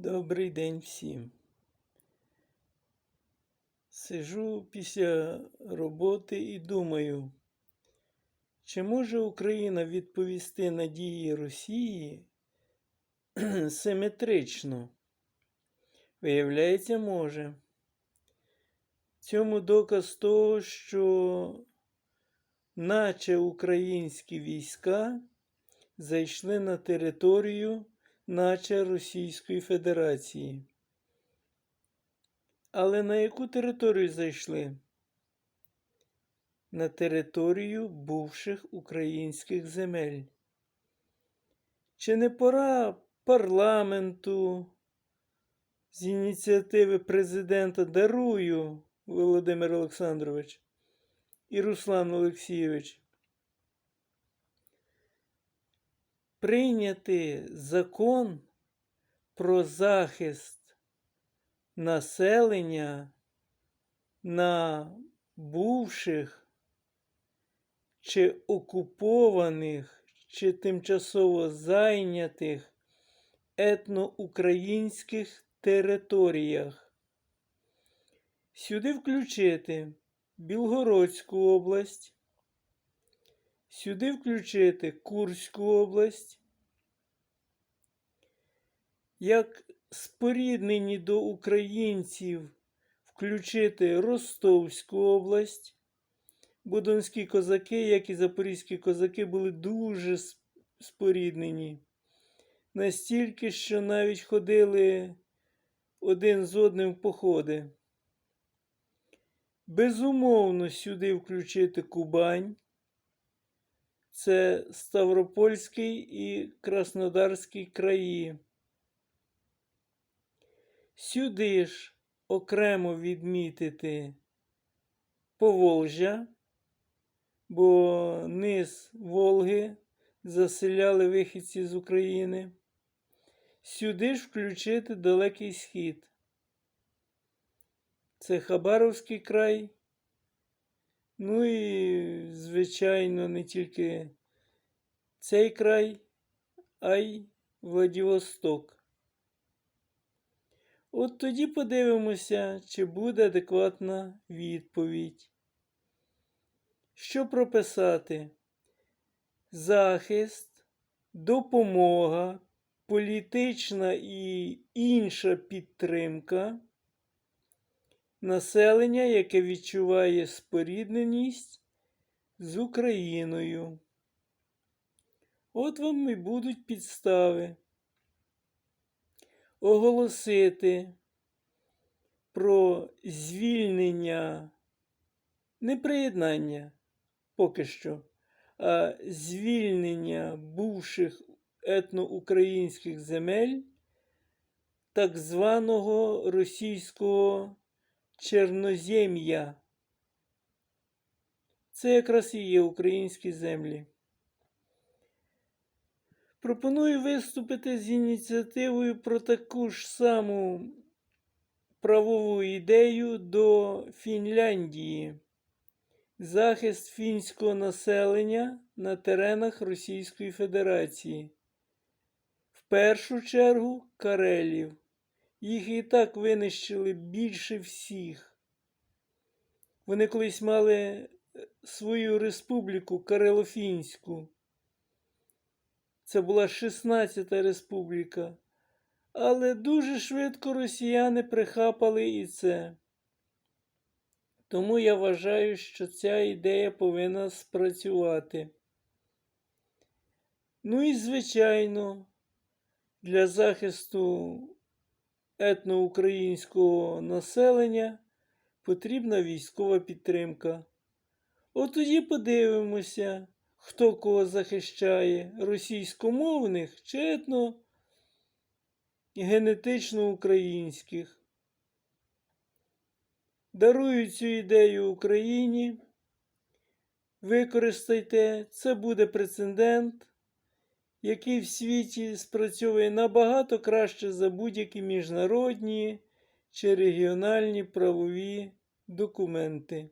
Добрий день всім. Сижу після роботи і думаю, чи може Україна відповісти на дії Росії симетрично? Виявляється, може. Цьому доказ того, що наче українські війська зайшли на територію наче Російської Федерації. Але на яку територію зайшли? На територію бувших українських земель. Чи не пора парламенту з ініціативи президента Дарую Володимир Олександрович і Руслан Олексійович прийняти закон про захист населення на бувших чи окупованих, чи тимчасово зайнятих етноукраїнських територіях. Сюди включити Білгородську область, сюди включити Курську область, як споріднені до українців включити Ростовську область. Бо донські козаки, як і запорізькі козаки, були дуже споріднені. Настільки, що навіть ходили один з одним в походи. Безумовно, сюди включити Кубань. Це Ставропольський і Краснодарський краї. Сюди ж окремо відмітити Поволжя, бо низ Волги заселяли вихідці з України. Сюди ж включити Далекий Схід. Це Хабаровський край. Ну і, звичайно, не тільки цей край, а й Владивосток. От тоді подивимося, чи буде адекватна відповідь. Що прописати? Захист, допомога, політична і інша підтримка населення, яке відчуває спорідненість з Україною. От вам і будуть підстави оголосити про звільнення, не приєднання поки що, а звільнення бувших етноукраїнських земель так званого російського Чернозем'я. Це якраз і є українські землі. Пропоную виступити з ініціативою про таку ж саму правову ідею до Фінляндії. Захист фінського населення на теренах Російської Федерації. В першу чергу Карелів. Їх і так винищили більше всіх. Вони колись мали е, свою республіку Карелофінську. Це була 16-та республіка. Але дуже швидко росіяни прихапали і це. Тому я вважаю, що ця ідея повинна спрацювати. Ну і, звичайно, для захисту етноукраїнського населення потрібна військова підтримка. От тоді подивимося, хто кого захищає російськомовних чи етно українських. Дарую цю ідею Україні. Використайте, це буде прецедент, який в світі спрацьовує набагато краще за будь-які міжнародні чи регіональні правові документи.